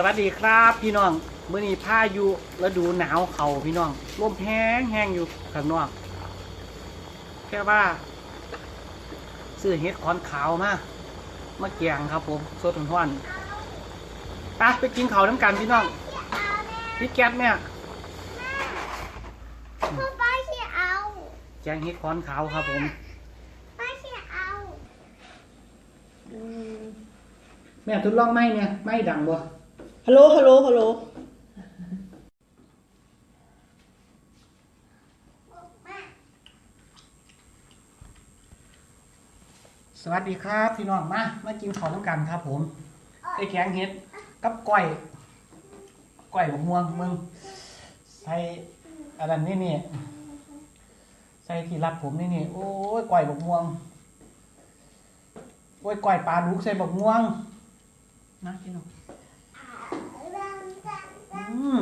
สวัสดีครับพี่น้องมื่อนี้พายุฤดูหนาวเขาพี่น้องลมแห้งแห้งอยู่ข้างนอก แค่ว่าซื้อเห็ดขอนขาวมามาเกียงครับผมสดหวานๆไปไปกินเขาวน้ำกันพี่น้องพี่แก๊สเนี่ยพ่อป้าที่เอาแกงเห็ดขอนขาวครับผมป้าที่เอาแม่ทดลองไหมเนี่ยไม่ดังบ่ ฮัลโหล ฮัลโหล ฮัลโหลสวัสดีครับพี่น้องมามากินข้าวน้ำกันครับผมไอ้แกงเห็ดกับก้อยก้อยบกม่วงมึง ใส่อะไรนี่นี่ใส่ที่รัดผมนี่นี่โอ้ยก้อยบกม่วงโอ้ยก้อยปลาดุกใส่บกม่วงนะพี่น้องอื ม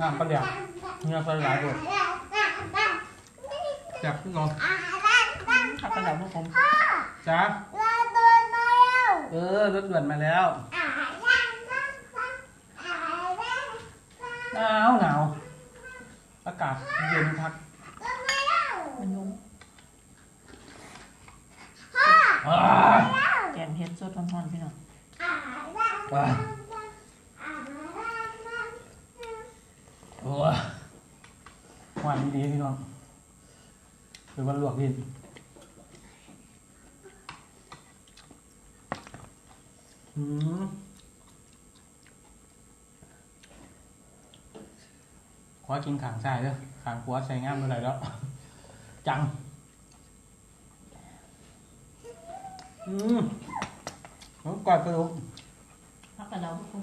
น้ำปลาเหลียวเนื้อปลาไหลายด้วจับพี่น้องขับกระดาพวกผมจ้าเออรถด่วนมาแล้วหนาวหนาวอากาศเย็นครับมาแล้วมันยุง พ่อว้าแล้วแกงเฮ็ดสดร้อนๆพี่น้องอ่าย่างว้าอ่าย่างย่างโอ้ยหวานดีๆพี่น้องเป็นวันลวกดินอืมขอกินขางใส่เด้อขางหัวใส่งามเมื่อไหร่แล้ว จัง อืม น้องก่อยปลาดุกพักกระดาษพวกผม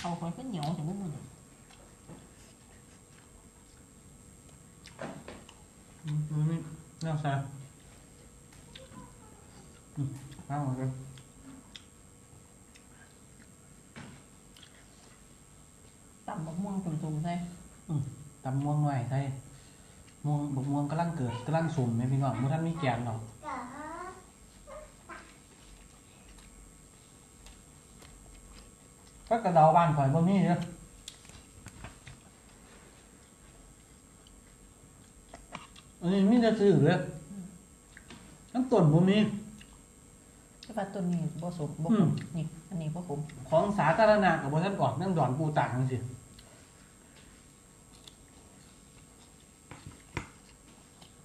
เอาคอยก็เหนียวถึงมืออืมอืมนี่น่าใส่อืมเอาหมดเลยต่ำบะม่วงตุ่มๆใส่ตำม่วงหน่อยใช่ม่วงบกม่วงกำลังเกิดกำลังสุ่มไหมพี่น้องมื่อท่านมีแกนหรอก จ๋า ก็กระเดาบ้านข่อยบ่มีเด้ออันนี้มีแต่ซื้อเลยทั้งต้นบ่มีใช่ป่ะต้นนี้บ่สมบ่อืขม มนี่อันนี้บ่ขมของสาธารณะกับบ่ท่านออกนั่งดอนปูตากจังซี่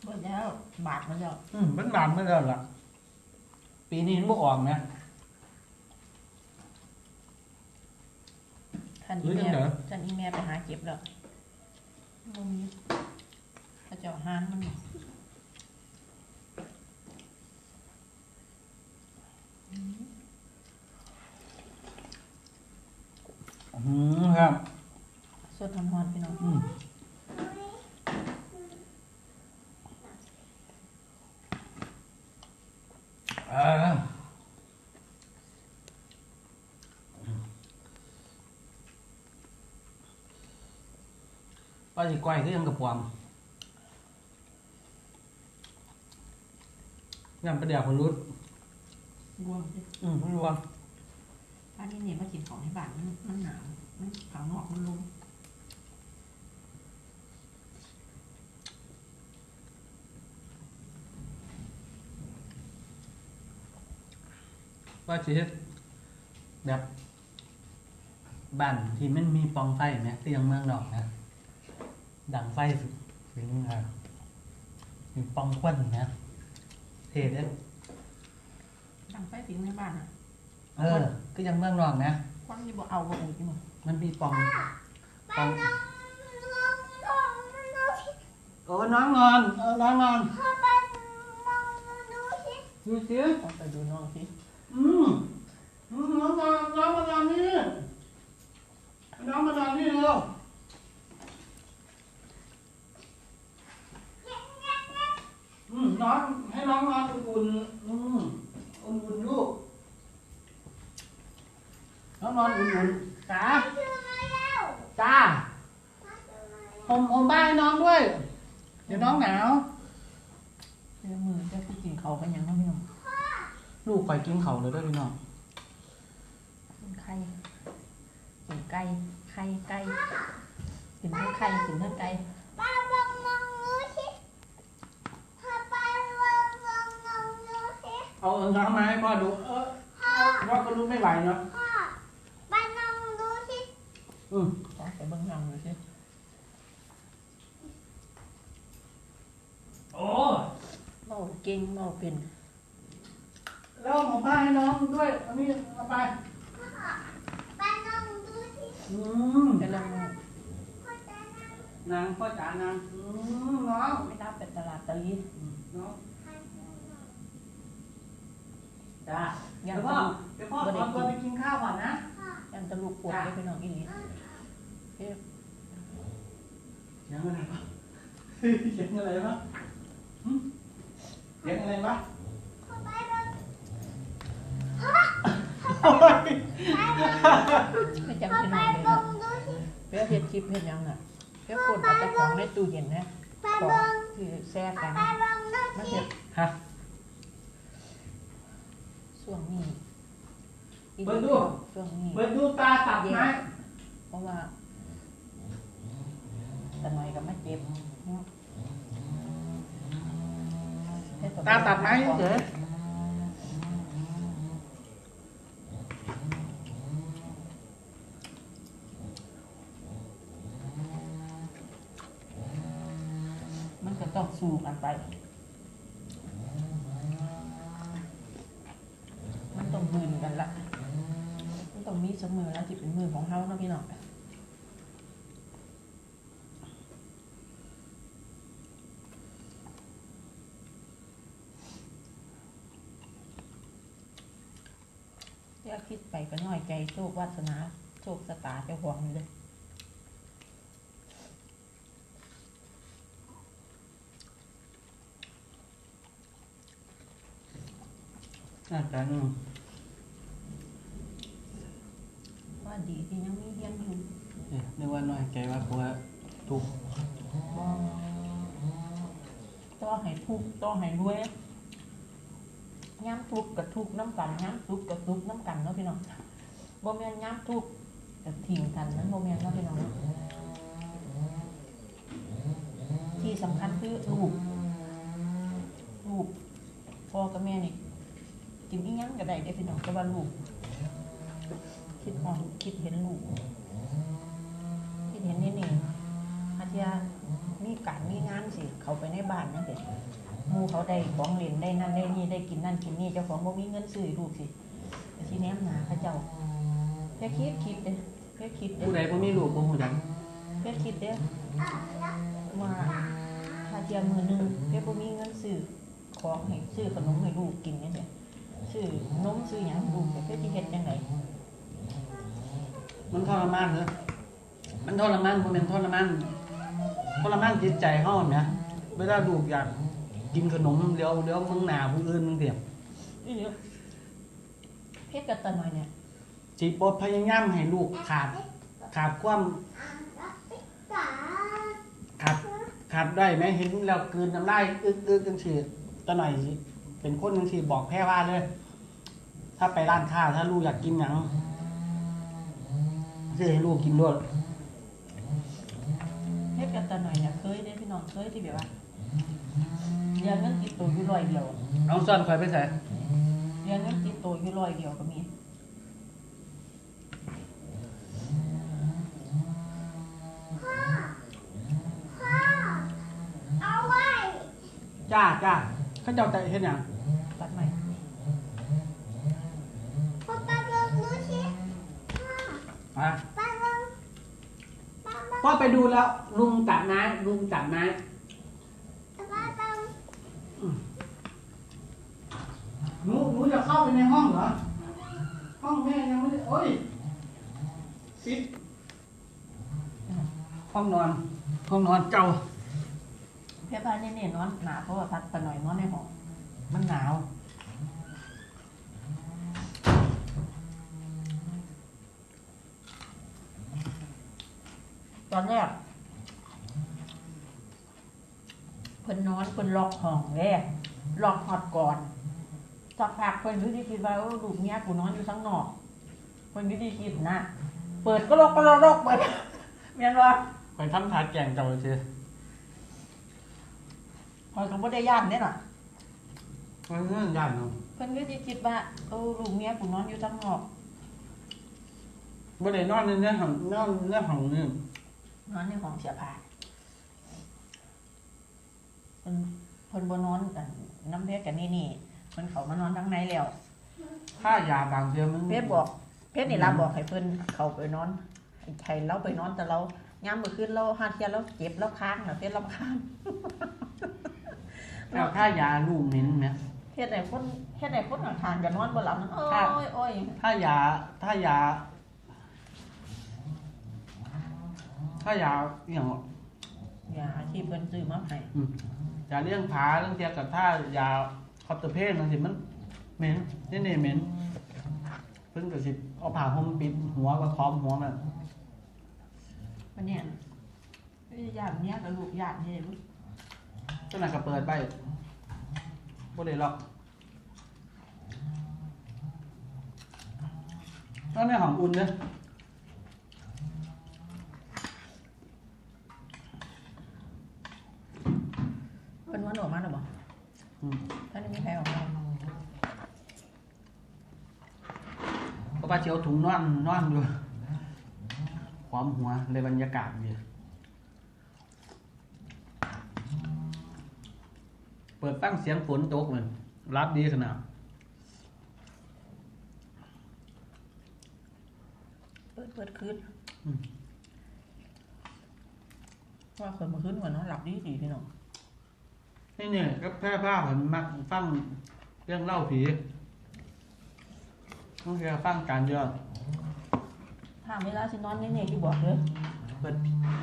เบิดแล้วบาทมาแล้วอืมมันบานมาแล้วล่ะปีนี้มันบ่ออกนะ ท่านหรือีอจัแม่งได๋ท่านอีแม่ไปหาเก็บแล้วบ่มีเขาเจ้าหานมันอืมครับ สดร้อนๆพี่น้อง อืมเอ่า ว่าสิก้อยคือยังกับปวมยำประเดี๋ยวคนรุดรวมสิอืมรวมบ้านนี้เนี่ยมากินของให้บ้านมันมันหนาวมันข้างนอกมันลมว่าสิเฮ็ดแบบบ้านที่มันมีปล่องไฟไหมที่ยังเมืองนอกนะ ดังไฟถึงอ่ามีปล่องควันนะเท่เด้อดังไฟผิงในบ้านอะเออ ก็ยังเมืองนอกนะควันนี่บ่เอาบ่อุ่นอีหมดมันมีปล่องปล่องน้องน้องน้องน้องโอ้น้องนอนเออน้องนอนพ่อไปน้องดูสิดูสิต้องไปดูน้องสิอืมอืมน้องนอนน้องมานอนนี่น้องมานอนนี่เร็ว อืมน้องให้น้องนอนอุ่นๆอืมอุ่นๆลูก น้องนอนอุ่นๆจ้าซื้อมาแล้วจ้าพ่อซื้อมาผมผมบ้านให้น้องด้วย เดี๋ยวน้องหนาวเดี๋ยวมือจะไปกินเขาวกันยังเนาะพี่น้องลูกไปกินเขาวเลยเด้วยพี่น้องไข่กินไก่ไข่ไก่กินทั้งไข่กินทั้งไก่าลองลองดูสิพาป้าลองลองลองดูสิ เอาเอิงน้ำมาให้พ่อดู เออพ่อก็รู้ไม่ไหวเนาะพ่อป้าลองดูสิอืมขอไปเบิ่งหนังหน่อยสิโอ้เมาเก่งเมาเป็นแล้วเอาของป้าให้น้องด้วยอันนี้เอาไปพ่อป้าลองดูสิอืมกำลังพ่อจะนั่งนางพ่อจ๋านางอืมน้องไม่รับไปตลาดตะลีน้อง ทานข้าวหน่อย จ้ายัเดี๋ยงวพ่อเดี๋ยวพ่อขอตัวไปกินข้าวก่อนนะพ่อยังตะลุกปวดได้พี่น้องอีหลีเอ๊ะเสียงอะไรวะเสียงอะไรวะหึเสียงอะไรวะพ่อป้าลองโอ้ยไม่จำพ่อพี่น้ป้าองเลยลอนะงดูสิเพื่อเฮ็ดคลิปเฮ็ดหยังน่ะเพื่อคนเอาแต่ของในตู้เย็นนะป้าของลองที่แช่พ่อกันป้าลองดูมันสิเฮ็ดฮะ ช่วงนี้อีเปิดดู ช่วงนี้เปิดดูตาตัดไม้เพราะว่าตะหน่อยก็มาเจ็บเนาะเฮ็กับตาตัดไม้เฉยมันก็ต้องสู้กันไป มันต้องมืนกันละ มันต้องมีเสมอแล้วที่เป็นมือของเฮาเนาะพี่น้องเดี๋ยวคิดไปก็น้อยใจโชควาสนาโชคสตาเจ้าของเลยอาจารย์ ว่าดีที่ยังมีเฮียนอยู่เนี่ยนึกว่าน้อยใจว่าผัวถูกต่อให้ทุกข์ต่อให้รวยย้ำทุกข์กับทุกข์น้ำกันย้ำทุกข์กับทุกข์น้ำกันเนาะพี่น้องบ่แม่นย้ำทุกข์กับทิ้งกันนั้นบ่แม่นเนาะพี่น้องเนาะที่สำคัญคือลูกลูกพ่อกับแม่นี่กินอีหยังก็ได้เด้อพี่น้องแต่ว่าลูก คิดมองคิดเห็นลูกคิดเห็นนี่นี่อาจจะมีการมีงานสิ เขาไปในบ้านนั่นเด็หมูเขาได้ของเล่นได้นั่นได้นี่ได้กินนั่นกินนี่เจ้าของบ่มีเงินซื้อให้ลูกสิแต่ที่แนมหนาเขาเจ้าแค่คิดคิดเด้แค่คิดเด้ผู้ใดบ่มีลูกบ่ฮู้จักแค่คิดเด้ว่าถ้าเทียมมือหนึงแค่บ่มีเงินซื้อของให้ซื้อขนมให้ลูกกินเนี่ยเด้ซื้อนมซื้อหยังให้ลูกแต่แค่ที่เฮ็ดจังได มันทรมานเหรอมันทรมานบ่แม่นทรมานทรมานจิตใจเฮาแหมเวลาลูกอยากกินขนมเดี๋ยวเดี๋ยวมึงหน้าผู้อื่นมึงเสียอีเด้อเฮ็ดกับตาหน่อยเนี่ยสิบ่พยายามให้ลูกขาด ขาดความจ๋าขาดขาดได้ไหมเห็นแล้วกลืนน้ำลายอึกอึกจังซี่ตะหน่อยสิเป็นคนจังซี่บอกแพ้ว่าเลย ถ้าไปร้านค้าถ้าลูกอยากกินหยัง ซื้อให้ลูกกินด้วยเฮ็ดกับตาหน่อยเนี่ยเคยได้พี่น้องเคยที่แบบว่าเรียนเงินติดตัวอยู่ร้อยเดียวเอาซ่อนคอยไปใส่เรียนเงินติดตัวอยู่ร้อยเดียวก็มีพ่อพ่อเอาไว้จ้าจ้าเขาเจ้าแต่เห็นหยัง ตัดใหม่ พ่อป้าลองดูสิพ่อ อะ ป้าลองป้าลอง พ่อ ไปดูแล้ว ลุงตัดไม้ลุงตัดไม้ป้าลองหนูหนูจะเข้าไปในห้องเหรอ ห้องแม่ยังไม่ได้โอ้ยปิดห้องนอน ห้องนอนเจ้า เพื่อนบ้านนี่ๆนอนหนาเพราะว่าพัดตาหน่อยนอนในห้อง มันหนาว ตอนแรกพิ่นนอนเพิ่นล็อกห้องแรกล็อกฮอดก่อนสักพักเพิ่นคือที่คิดว่าเออลูกเมียกูนอนอยู่ข้างนอกเพิ่นคือที่คิดนะเปิดก็ล็อกก็ล็อกล็อกเปิดแม่นว่าไปทำทาแกงเจ้าเชื่อพอยก็บ่ได้ย่านเด้น่ะมันเรื่องยากเนาะเพิ่นก็ที่คิดว่าเออลูกเมียกูนอนอยู่ข้างนอกบ่ได้นอนในเนื้อของนอนเนื้อของนี่ นอนในห้องเสียผ้าเพิ่นเพิ่นบ่นอนกันน้ำเพชรกันนี่นี่เพิ่นเขามานอนทั้งในแล้วถ้ายาบางเทื่อมันเพชรบอก เพชรนี่ล่ะบอกให้เพิ่นเขาไปนอนให้ให้เราไปนอนแต่เรายามมื้อคืนเราหาเที่ยเราเจ็บเราค้างน่ะเพชรเราค้างแล้วถ้ายาลูกเหม็นไหมเฮ็ดให้คนเฮ็ดให้คนข้างๆก็นอนบ่หลับนะโอ้ยโอ้ยถ้ายาถ้ายา ถ้ายาอหย่างอย่าที่เพิ่นซื้อมาให้ยาเลี้ยงผาเรื่องเทียกับถ้ายาคอตเตอร์เพนบางทีมันเหม็นนี่นี่เหม็นเพิ่งกระสิบเอาผ่าห่มปิดหัวก็คล้อมหัวมันวันเนี้ยเอ้ยญาติเนี้ยกับลูกญาตินี่ลูกเจ้าหน้าก็เปิดไปบ่ได้หรอกตอนนี้ของอุ่นเนอะเพิ่นว่าหนูมาหรือบ่อืมท่านมีใครออกมาเพราะว่าเชียวถุงนอนนอนอยู่ความหัวเลยบรรยากาศดีเปิดตั้งเสียงฝนตกเลยรับดีขนาด เปิดเปิดคืนว่าคนมาขึ้นกว่าเนาะหลับดีดีพี่น้อง นี่เนี่ยก็แพร่ผ้าผมมักฟังเรื่องเล่าผีต้องแค่ฟังการเยอะถ้าเวลาสินอนนี่เนี่ยที่บอกเลยเปิด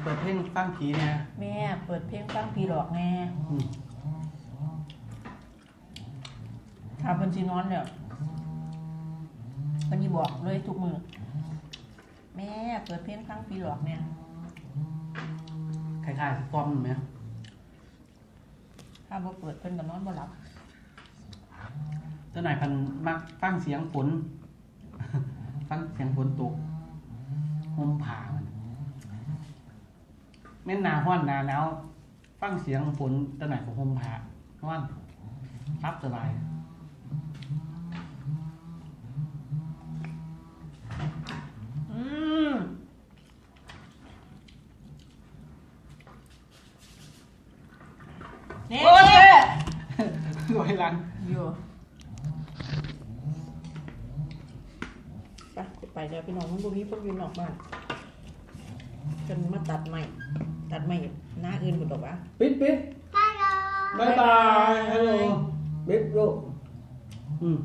เปิดเพลงฟังผีเนี่ยแม่เปิดเพลงฟังพี่หลอกแน่อืมถ้าเพิ่นสินอนแล้วเพิ่นสิบอกเลยทุกมือแม่เปิดเพลงฟังพี่หลอกเนี่ยคล้ายๆฟอมไหม ถ้าบ่เปิดเพิ่นก็นอนบ่หลับเจ้าไหนายพันมักฟังเสียงฝน ฟังเสียงฝนตกห่มผ่ามันแม่นนาห้อนนาหนาวฟังเสียงฝนเจ้าไหนายของห่มผ่าห้อนรับสบาย นี่ยโอ้ยรวยรังอยู่ไปไปแล้วพี่น้องมันบ่มีพวกยืนออกบ้านจนมาตัดใหม่ ตัดใหม่หน้าอื่นพุ่นดอกวะปิดปิด ฮัลโหล บายบายฮัลโหลปิดลูกอืม